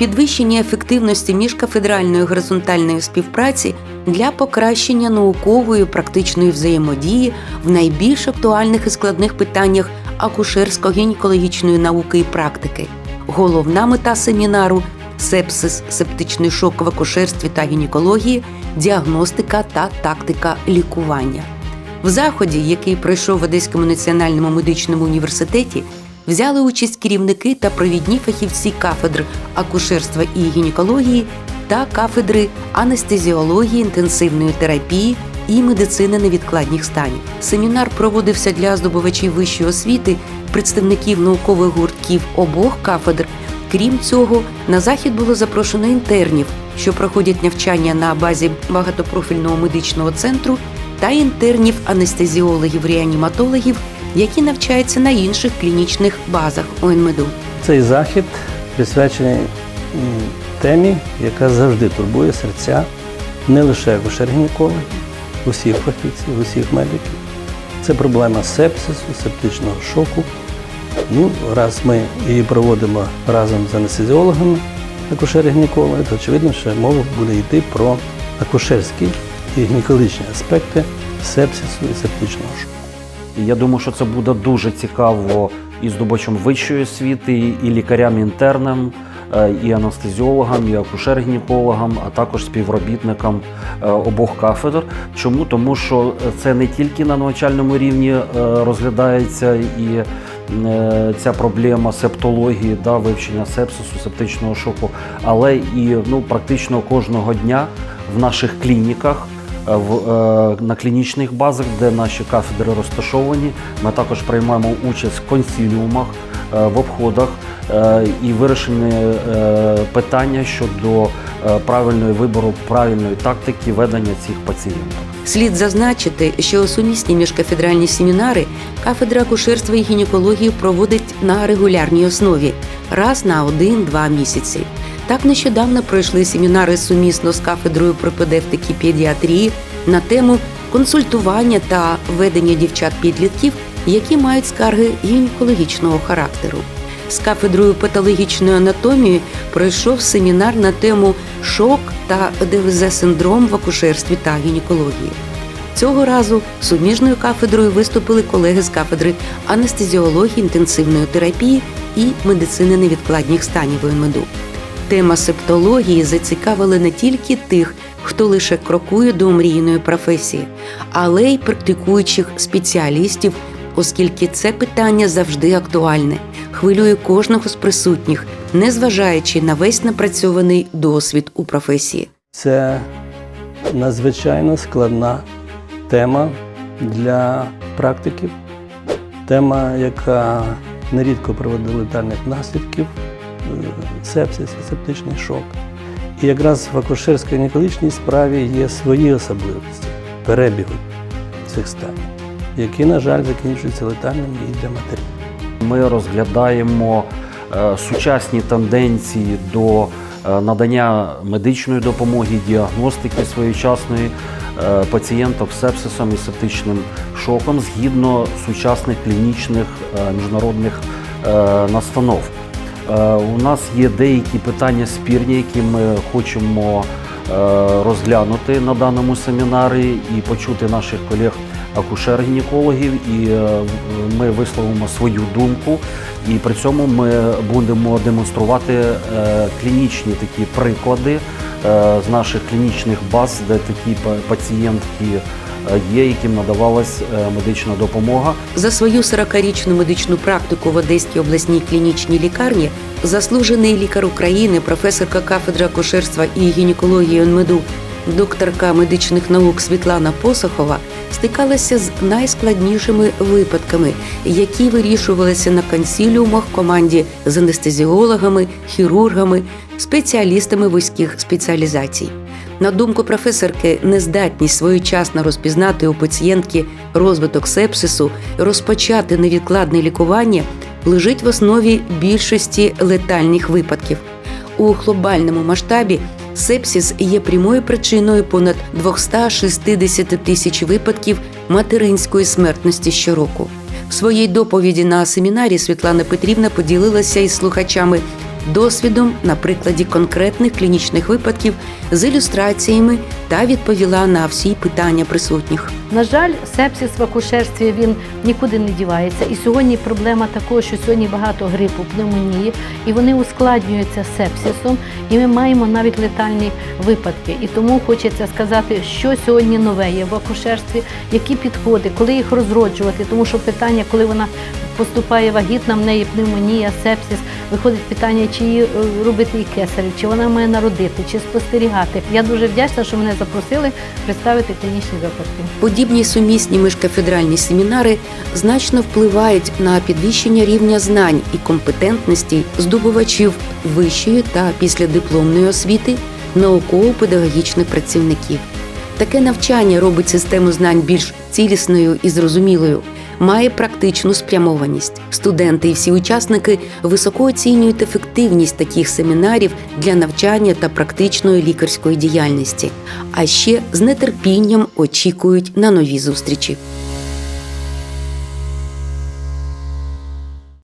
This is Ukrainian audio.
підвищення ефективності міжкафедральної горизонтальної співпраці для покращення наукової практичної взаємодії в найбільш актуальних і складних питаннях акушерсько-гінекологічної науки і практики. Головна мета семінару сепсис, септичний шок в акушерстві та гінекології, діагностика та тактика лікування. В заході, який пройшов в Одеському національному медичному університеті, взяли участь керівники та провідні фахівці кафедр акушерства і гінекології та кафедри анестезіології, інтенсивної терапії і медицини невідкладних станів. Семінар проводився для здобувачів вищої освіти, представників наукових гуртків обох кафедр. Крім цього, на захід було запрошено інтернів, що проходять навчання на базі багатопрофільного медичного центру, та інтернів анестезіологів реаніматологів, які навчаються на інших клінічних базах ОНМЕДУ. Цей захід присвячений темі, яка завжди турбує серця не лише акушер-гінекологів, усіх фахівців, усіх медиків. Це проблема сепсису, септичного шоку. Ну, раз ми її проводимо разом з анестезіологами, акушери-гінекологи, то очевидно, що мова буде йти про акушерські і гінекологічні аспекти сепсису і септичного шоку. Я думаю, що це буде дуже цікаво і здобувачам вищої освіти, і лікарям-інтернам, е, і анестезіологам, і акушер-гінекологам, а також співробітникам е, обох кафедр. Чому? Тому що це не тільки на навчальному рівні е, розглядається і ця проблема септології, да, вивчення сепсису, септичного шоку, але і ну, практично кожного дня в наших клініках. Е, В, е, на клінічних базах, де наші кафедри розташовані, ми також приймаємо участь в консіліумах, е, в обходах е, і вирішені е, питання щодо е, правильної вибору, правильної тактики ведення цих пацієнтів. Слід зазначити, що сумісні міжкафедральні семінари кафедра акушерства і гінекології проводить на регулярній основі раз на один-два місяці. Так нещодавно пройшли семінари сумісно з кафедрою пропедевтики педіатрії на тему консультування та ведення дівчат-підлітків, які мають скарги гінекологічного характеру. З кафедрою патологічної анатомії пройшов семінар на тему шок та ДВЗ-синдром в акушерстві та гінекології. Цього разу суміжною кафедрою виступили колеги з кафедри анестезіології, інтенсивної терапії і медицини невідкладних станів ОНМЕДУ. Тема септології зацікавила не тільки тих, хто лише крокує до омрійної професії, але й практикуючих спеціалістів, оскільки це питання завжди актуальне, хвилює кожного з присутніх, незважаючи на весь напрацьований досвід у професії. Це надзвичайно складна тема для практиків, тема, яка нерідко приводить до летальних наслідків, сепсис септичний шок. І якраз в акушерсько-гінекологічній справі є свої особливості перебігу цих станів, які, на жаль, закінчуються летальними і для матерів. Ми розглядаємо е, сучасні тенденції до е, надання медичної допомоги, діагностики своєчасної е, пацієнтів з сепсисом і септичним шоком згідно сучасних клінічних міжнародних настанов. Е, У нас є деякі питання спірні, які ми хочемо е, розглянути на даному семінарі і почути наших колег акушер-гінекологів, і е, ми висловимо свою думку. І при цьому ми будемо демонструвати клінічні такі приклади з наших клінічних баз, де такі пацієнтки є, яким надавалась е, медична допомога. За свою 40-річну медичну практику в Одеській обласній клінічній лікарні заслужений лікар України, професорка кафедри акушерства і гінекології ОНМЕДУ, докторка медичних наук Світлана Посохова стикалася з найскладнішими випадками, які вирішувалися на консіліумах команді з анестезіологами, хірургами, спеціалістами вузьких спеціалізацій. На думку професорки, нездатність своєчасно розпізнати у пацієнтки розвиток сепсису, розпочати невідкладне лікування лежить в основі більшості летальних випадків. У глобальному масштабі сепсис є прямою причиною понад 260 тисяч випадків материнської смертності щороку. В своїй доповіді на семінарі Світлана Петрівна поділилася із слухачами досвідом на прикладі конкретних клінічних випадків з ілюстраціями та відповіла на всі питання присутніх. На жаль, сепсис в акушерстві він нікуди не дівається. І сьогодні проблема також, що сьогодні багато грипу, пневмонії, і вони ускладнюються сепсисом, і ми маємо навіть летальні випадки. І тому хочеться сказати, що сьогодні нове є в акушерстві, які підходи, коли їх розроджувати, тому що питання, коли вона поступає вагітна, в неї пневмонія, сепсис, виходить питання, чи її е, робити і кесарів, чи вона має народити, чи спостерігати. Я дуже вдячна, що мене запросили представити клінічні випадки. Подібні сумісні міжкафедральні семінари значно впливають на підвищення рівня знань і компетентності здобувачів вищої та післядипломної освіти науково-педагогічних працівників. Таке навчання робить систему знань більш цілісною і зрозумілою, має практичну спрямованість. Студенти і всі учасники високо оцінюють ефективність таких семінарів для навчання та практичної лікарської діяльності, а ще з нетерпінням очікують на нові зустрічі.